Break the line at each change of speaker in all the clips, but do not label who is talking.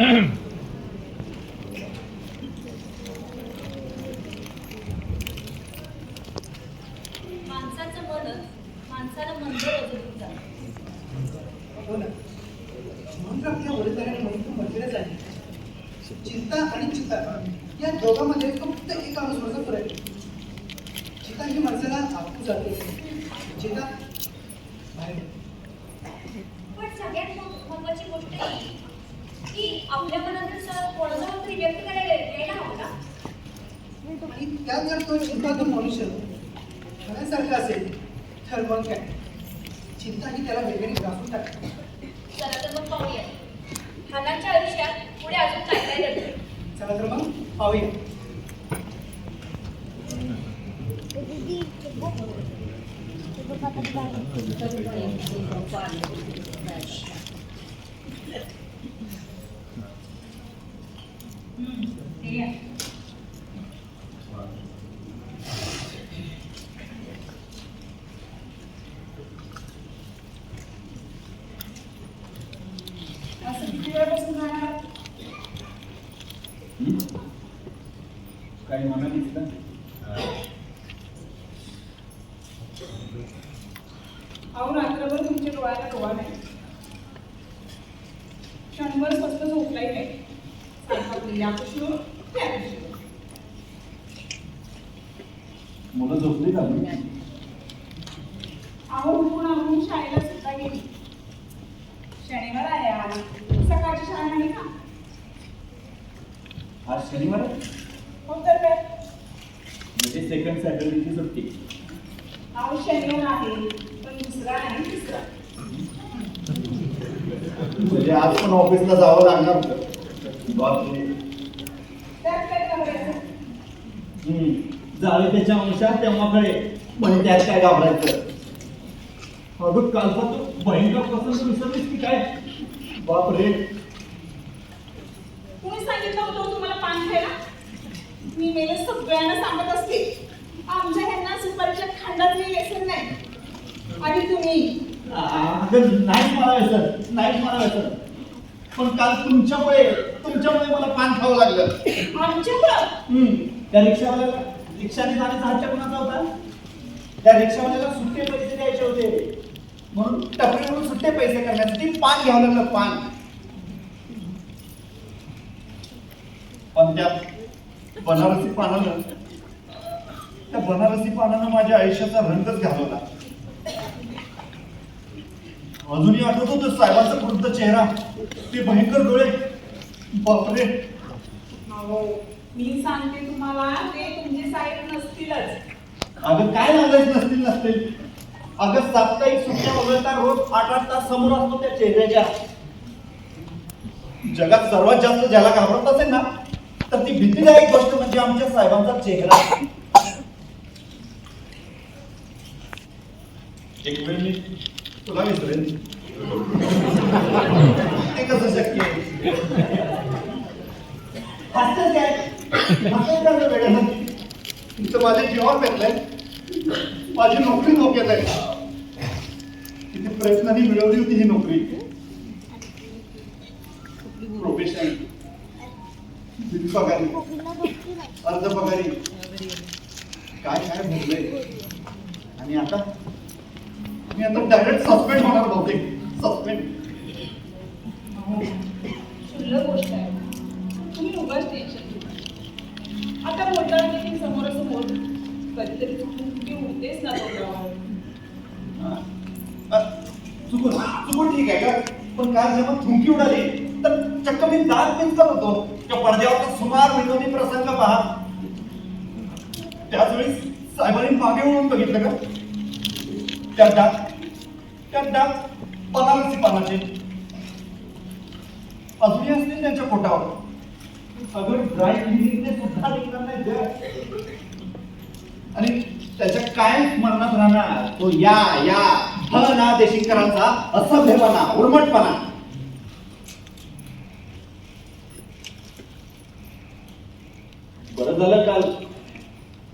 हो चिंता आणि चिता या दोघांमध्ये फक्त एका अनुस्वाराचा फरक चिता ही माणसाला आपू जाते. चिता त्यात जर तो चिंतातून मनुष्य. खऱ्यासारखा असेल तर मग काय? चिंता ही त्याला वेगळी ग्रासून टाकते.
चला तर मग पाहूया. हानाच्या आयुष्यात पुढे अजून काय काय घडतंय
चला तर मग पाहूया.
हम्म,
काही म्हणा दिसलं
अहो रात्रभर तुमच्या डोळ्याला डोळा नाही. क्षणभर स्वस्त झोपलाही नाही
मुलं झोपली का
अहो उठून आवरून शाळेला सुद्धा गेली. शनिवार आहे आज. सकाळची शाळा नाही ना
आज शनिवार?
हो तर काय?
म्हणजे सेकंड सॅटर्डेची सुट्टी.
अहो शनिवार आहे पण दुसरा नाही तिसरा.
म्हणजे आज पण ऑफिसला जावं लागणार होतं. बापरे.
त्यात काय करायचं
हम्म. जावे त्याच्या अंशात तेव्हा कळे पण त्यात काय घाबरायचं? अगं कालचा तो भयंकर प्रसंग विसरलीस की काय? बापरे.
तुम्ही सांगितलं होतं तुम्हाला पान खायला मी मेले सगळ्यांना सांगत असते. आमच्या ह्यांना सुपारीच्या खांडात मी व्यसन नाही. आणि तुम्ही.
अगं नाही मला व्यसन नाही मला व्यसन पण काल तुमच्यामुळे तुमच्यामुळे मला पान खावं लागलं.
आमच्यामुळं.
त्या रिक्षावाल्याला रिक्षाने जाण्याचा हट्ट कोणाचा होता? त्या रिक्षावाल्याला सुट्टे पैसे द्यायचे होते. म्हणून टपरीवरून सुट्टे पैसे करण्यासाठी पान घ्यावं लागलं पान. त्या बनारसी पानानं त्या बनारसी पानानं माझ्या आयुष्याचा रंगच घालवला. अजूनही आठवत होतं साहेबांचा वृद्ध चेहरा ते भयंकर डोळे. बापरे.
मी सांगते तुम्हाला ते तुमचे साहेब नसतीलच.
अगं काय लागायचं नसतील नसतील. अगं साप्ताहिक सुट्ट्या वगळता रोज आठ आठ तास समोर असतो त्या चेहऱ्याच्या. जगात सर्वात जास्त ज्याला घाबरत असेल ना भीतीदायक गोष्ट म्हणजे आमच्या साहेबांचा चेहरा. एक वेळ मी तुला विसरेन. ते कसं शक्य आहे? हसतेच काय हसतेच काय वेगळं इथं माझ्या जीवावर पेटलंय. माझी नोकरी धोक्यात आहे. तिथे प्रयत्नाने मिळवली होती ही नोकरी. प्रोफेशन पगारी? अर्ध पगारी. काय काय भरलंय आणि आता? मी आता डायरेक्ट सस्पेंड होणार बहुतेक. सस्पेंड
गोष्ट आहे. तुम्ही उगाच टेन्शन आता बोलताना की समोरासमोर कधीतरी चुकून ती उडतेच ना
चुकून. चुकून ठीक आहे का? पण काल जेव्हा थुंकी उडाली चक्क मी दात पिंचत होतो त्या पडद्यावरचा सुमार विनोदी प्रसंग पहा. त्याच वेळी साहेबांनी मागे म्हणून बघितलं का? त्या डाक त्या डाक बनारसी पानाचे अजूनही असतील त्यांच्या पोटावर सगळं ड्राय क्लिनिंगने सुद्धा निघणार नाही आणि त्याच्या काय स्मरणात राहणार तो या या ह ना देशिंकरांचा असभ्यपणा उर्मटपणा. बरं झालं काल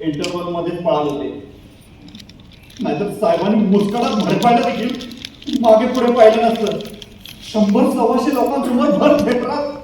इंटरव्हलमध्ये पळाल होते. नाहीतर साहेबांनी मुस्कळात भरपायला देखील. मागे पुढे पाहिलं नसतं. शंभर सव्वाशे लोकांसमोर भर थिएटरात